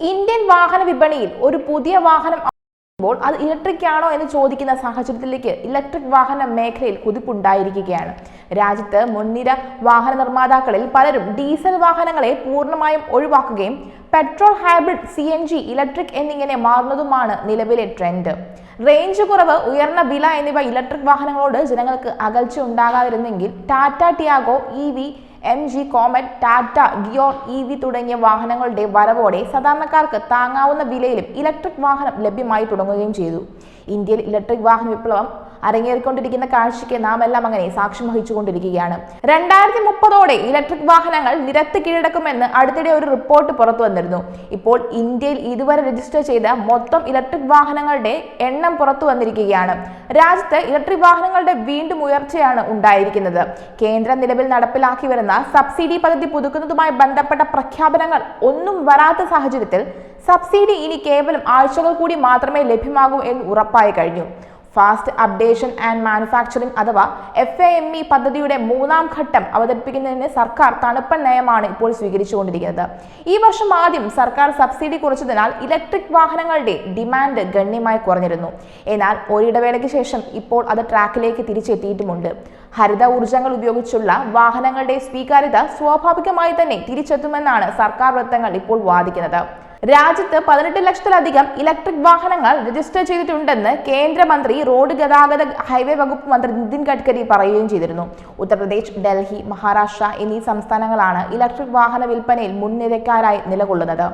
Indian വാഹന വിപണിയിൽ ഒരു പുതിയ വാഹനം മ്പോൾ അത് ഇലക്ട്രിക് ആണോ എന്ന് ചോദിക്കുന്ന സാഹചര്യത്തിലേക്ക് ഇലക്ട്രിക് വാഹന മേഖലയിൽ കുതിപ്പുണ്ടായിരിക്കുകയാണ്. രാജ്യത്ത് മുൻനിര വാഹന നിർമ്മാതാക്കളിൽ പലരും ഡീസൽ വാഹനങ്ങളെ പൂർണമായും ഒഴിവാക്കുകയും petrol hybrid C N G electric എന്നിങ്ങനെ മാറുന്നതുമാണ് നിലവിലെ ട്രെൻഡ്. റേഞ്ച് കുറവ് ഉയർന്ന വില എന്നിവ ഇലക്ട്രിക് വാഹനങ്ങളോട് ജനങ്ങൾക്ക് അകൽച്ച ഉണ്ടാകാതിരുന്നെങ്കിൽ Tata Tiago E V M G Comet Tata Tigor E V തുടങ്ങിയ വാഹനങ്ങളുടെ വരവോടെ സാധാരണക്കാർക്ക് താങ്ങാവുന്ന വിലയിലും ഇലക്ട്രിക് വാഹനം ലഭ്യമായി തുടങ്ങുകയും ചെയ്തു. ഇന്ത്യയിൽ ഇലക്ട്രിക് വാഹന വിപ്ലവം അരങ്ങേറിക്കൊണ്ടിരിക്കുന്ന കാഴ്ചയ്ക്ക് നാം എല്ലാം അങ്ങനെ സാക്ഷ്യം വഹിച്ചുകൊണ്ടിരിക്കുകയാണ്. രണ്ടായിരത്തി മുപ്പതോടെ ഇലക്ട്രിക് വാഹനങ്ങൾ നിരത്ത് കീഴടക്കുമെന്ന് അടുത്തിടെ ഒരു റിപ്പോർട്ട് പുറത്തു വന്നിരുന്നു. ഇപ്പോൾ ഇന്ത്യയിൽ ഇതുവരെ രജിസ്റ്റർ ചെയ്ത മൊത്തം ഇലക്ട്രിക് വാഹനങ്ങളുടെ എണ്ണം പുറത്തു വന്നിരിക്കുകയാണ്. രാജ്യത്ത് ഇലക്ട്രിക് വാഹനങ്ങളുടെ വീണ്ടും ഉയർച്ചയാണ് ഉണ്ടായിരിക്കുന്നത്. കേന്ദ്രം നിലവിൽ നടപ്പിലാക്കി വരുന്ന സബ്സിഡി പദ്ധതി പുതുക്കുന്നതുമായി ബന്ധപ്പെട്ട പ്രഖ്യാപനങ്ങൾ ഒന്നും വരാത്ത സാഹചര്യത്തിൽ സബ്സിഡി ഇനി കേവലം ആഴ്ചകൾ കൂടി മാത്രമേ ലഭ്യമാകൂ എന്ന് ഉറപ്പായി കഴിഞ്ഞു. ഫാസ്റ്റ് അപ്ഡേഷൻ ആൻഡ് മാനുഫാക്ചറിംഗ് അഥവാ എഫ് എ എം ഇ പദ്ധതിയുടെ മൂന്നാം ഘട്ടം അവതരിപ്പിക്കുന്നതിന് സർക്കാർ തണുപ്പൻ നയമാണ് ഇപ്പോൾ സ്വീകരിച്ചുകൊണ്ടിരിക്കുന്നത്. ഈ വർഷം ആദ്യം സർക്കാർ സബ്സിഡി കുറച്ചതിനാൽ ഇലക്ട്രിക് വാഹനങ്ങളുടെ ഡിമാൻഡ് ഗണ്യമായി കുറഞ്ഞിരുന്നു. എന്നാൽ ഒരിടവേളയ്ക്ക് ശേഷം ഇപ്പോൾ അത് ട്രാക്കിലേക്ക് തിരിച്ചെത്തിയിട്ടുമുണ്ട്. ഹരിത ഊർജങ്ങൾ ഉപയോഗിച്ചുള്ള വാഹനങ്ങളുടെ സ്വീകാര്യത സ്വാഭാവികമായി തന്നെ തിരിച്ചെത്തുമെന്നാണ് സർക്കാർ വൃത്തങ്ങൾ ഇപ്പോൾ വാദിക്കുന്നത്. രാജ്യത്ത് പതിനെട്ട് ലക്ഷത്തിലധികം ഇലക്ട്രിക് വാഹനങ്ങൾ രജിസ്റ്റർ ചെയ്തിട്ടുണ്ടെന്ന് കേന്ദ്രമന്ത്രി റോഡ് ഗതാഗത ഹൈവേ വകുപ്പ് മന്ത്രി നിതിൻ ഗഡ്കരി പറയുകയും ചെയ്തിരുന്നു. ഉത്തർപ്രദേശ് ഡൽഹി മഹാരാഷ്ട്ര എന്നീ സംസ്ഥാനങ്ങളാണ് ഇലക്ട്രിക് വാഹന വിൽപ്പനയിൽ മുൻനിരക്കാരായി നിലകൊള്ളുന്നത്.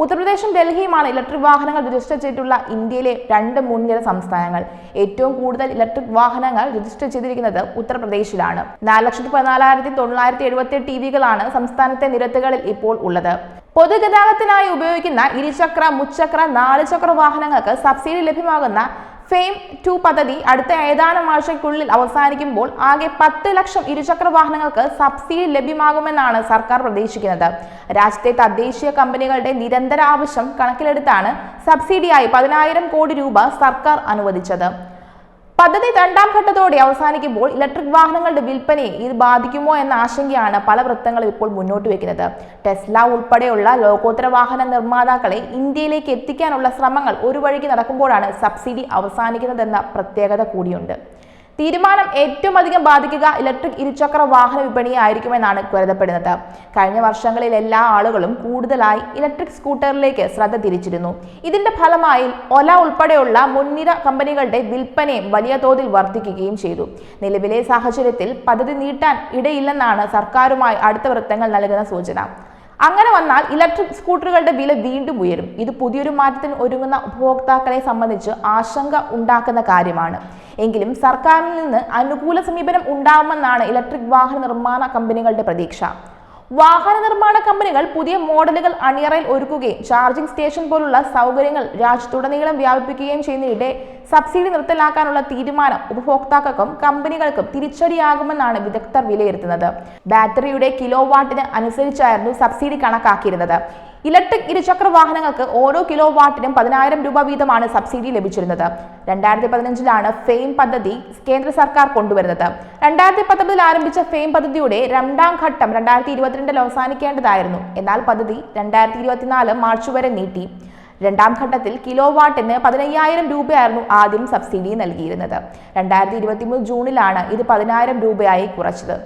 ഉത്തർപ്രദേശും ഡൽഹിയുമാണ് ഇലക്ട്രിക് വാഹനങ്ങൾ രജിസ്റ്റർ ചെയ്തിട്ടുള്ള ഇന്ത്യയിലെ രണ്ട് മുൻനിര സംസ്ഥാനങ്ങൾ. ഏറ്റവും കൂടുതൽ ഇലക്ട്രിക് വാഹനങ്ങൾ രജിസ്റ്റർ ചെയ്തിരിക്കുന്നത് ഉത്തർപ്രദേശിലാണ്. നാല് ലക്ഷത്തി പതിനാലായിരത്തി തൊള്ളായിരത്തി എഴുപത്തി എട്ട് ടിവികളാണ് സംസ്ഥാനത്തെ നിരത്തുകളിൽ ഇപ്പോൾ ഉള്ളത്. പൊതുഗതാഗതത്തിനായി ഉപയോഗിക്കുന്ന ഇരുചക്ര മുച്ചക്ര നാല് ചക്ര വാഹനങ്ങൾക്ക് സബ്സിഡി ലഭ്യമാകുന്ന ഫെയിം ടു പദ്ധതി അടുത്ത ഏതാനും ആഴ്ചയ്ക്കുള്ളിൽ അവസാനിക്കുമ്പോൾ ആകെ പത്ത് ലക്ഷം ഇരുചക്ര വാഹനങ്ങൾക്ക് സബ്സിഡി ലഭ്യമാകുമെന്നാണ് സർക്കാർ പ്രതീക്ഷിക്കുന്നത്. രാജ്യത്തെ തദ്ദേശീയ കമ്പനികളുടെ നിരന്തര ആവശ്യം കണക്കിലെടുത്താണ് സബ്സിഡിയായി പതിനായിരം കോടി രൂപ സർക്കാർ അനുവദിച്ചത്. പദ്ധതി രണ്ടാം ഘട്ടത്തോടെ അവസാനിക്കുമ്പോൾ ഇലക്ട്രിക് വാഹനങ്ങളുടെ വിൽപ്പനയെ ഇത് ബാധിക്കുമോ എന്ന ആശങ്കയാണ് പല വൃത്തങ്ങളും ഇപ്പോൾ മുന്നോട്ട് വെക്കുന്നത്. ടെസ്ല ഉൾപ്പെടെയുള്ള ലോകോത്തര വാഹന നിർമ്മാതാക്കളെ ഇന്ത്യയിലേക്ക് എത്തിക്കാനുള്ള ശ്രമങ്ങൾ ഒരു വഴിക്ക് നടക്കുമ്പോഴാണ് സബ്സിഡി അവസാനിക്കുന്നതെന്ന പ്രത്യേകത കൂടിയുണ്ട്. തീരുമാനം ഏറ്റവും അധികം ബാധിക്കുക ഇലക്ട്രിക് ഇരുചക്ര വാഹന വിപണിയെ ആയിരിക്കുമെന്നാണ് കരുതപ്പെടുന്നത്. കഴിഞ്ഞ വർഷങ്ങളിൽ എല്ലാ ആളുകളും കൂടുതലായി ഇലക്ട്രിക് സ്കൂട്ടറിലേക്ക് ശ്രദ്ധ തിരിച്ചിരുന്നു. ഇതിന്റെ ഫലമായി ഒല ഉൾപ്പെടെയുള്ള മുൻനിര കമ്പനികളുടെ വിൽപ്പനയും വലിയ തോതിൽ വർദ്ധിക്കുകയും ചെയ്തു. നിലവിലെ സാഹചര്യത്തിൽ പദ്ധതി നീട്ടാൻ ഇടയില്ലെന്നാണ് സർക്കാരുമായി അടുത്ത വൃത്തങ്ങൾ നൽകുന്ന സൂചന. അങ്ങനെ വന്നാൽ ഇലക്ട്രിക് സ്കൂട്ടറുകളുടെ വില വീണ്ടും ഉയരും. ഇത് പുതിയൊരു മാറ്റത്തിന് ഒരുങ്ങുന്ന ഉപഭോക്താക്കളെ സംബന്ധിച്ച് ആശങ്ക ഉണ്ടാക്കുന്ന കാര്യമാണ്. എങ്കിലും സർക്കാരിൽ നിന്ന് അനുകൂല സമീപനം ഉണ്ടാവുമെന്നാണ് ഇലക്ട്രിക് വാഹന നിർമ്മാണ കമ്പനികളുടെ പ്രതീക്ഷ. വാഹന നിർമ്മാണ കമ്പനികൾ പുതിയ മോഡലുകൾ അണിയറയിൽ ഒരുക്കുകയും ചാർജിംഗ് സ്റ്റേഷൻ പോലുള്ള സൗകര്യങ്ങൾ രാജ്യത്തുടനീളം വ്യാപിപ്പിക്കുകയും ചെയ്യുന്നതിനിടെ സബ്സിഡി നിർത്തലാക്കാനുള്ള തീരുമാനം ഉപഭോക്താക്കൾക്കും കമ്പനികൾക്കും തിരിച്ചടിയാകുമെന്നാണ് വിദഗ്ധർ വിലയിരുത്തുന്നത്. ബാറ്ററിയുടെ കിലോ വാട്ടിന് അനുസരിച്ചായിരുന്നു സബ്സിഡി കണക്കാക്കിയിരുന്നത്. ഇലക്ട്രിക് ഇരുചക്ര വാഹനങ്ങൾക്ക് ഓരോ കിലോ വാട്ടിനും പതിനായിരം രൂപ വീതമാണ് സബ്സിഡി ലഭിച്ചിരുന്നത്. രണ്ടായിരത്തി പതിനഞ്ചിലാണ് ഫെയിം പദ്ധതി കേന്ദ്ര സർക്കാർ കൊണ്ടുവരുന്നത്. രണ്ടായിരത്തി പത്തൊമ്പതിൽ ആരംഭിച്ച ഫെയിം പദ്ധതിയുടെ രണ്ടാം ഘട്ടം രണ്ടായിരത്തി ഇരുപത്തിരണ്ടിൽ അവസാനിക്കേണ്ടതായിരുന്നു. എന്നാൽ പദ്ധതി രണ്ടായിരത്തി ഇരുപത്തിനാല് മാർച്ച് വരെ നീട്ടി. രണ്ടാം ഘട്ടത്തിൽ കിലോ വാട്ടിന് പതിനയ്യായിരം രൂപയായിരുന്നു ആദ്യം സബ്സിഡി നൽകിയിരുന്നത്. രണ്ടായിരത്തി ഇരുപത്തിമൂന്ന് ജൂണിലാണ് ഇത് പതിനായിരം രൂപയായി കുറച്ചത്.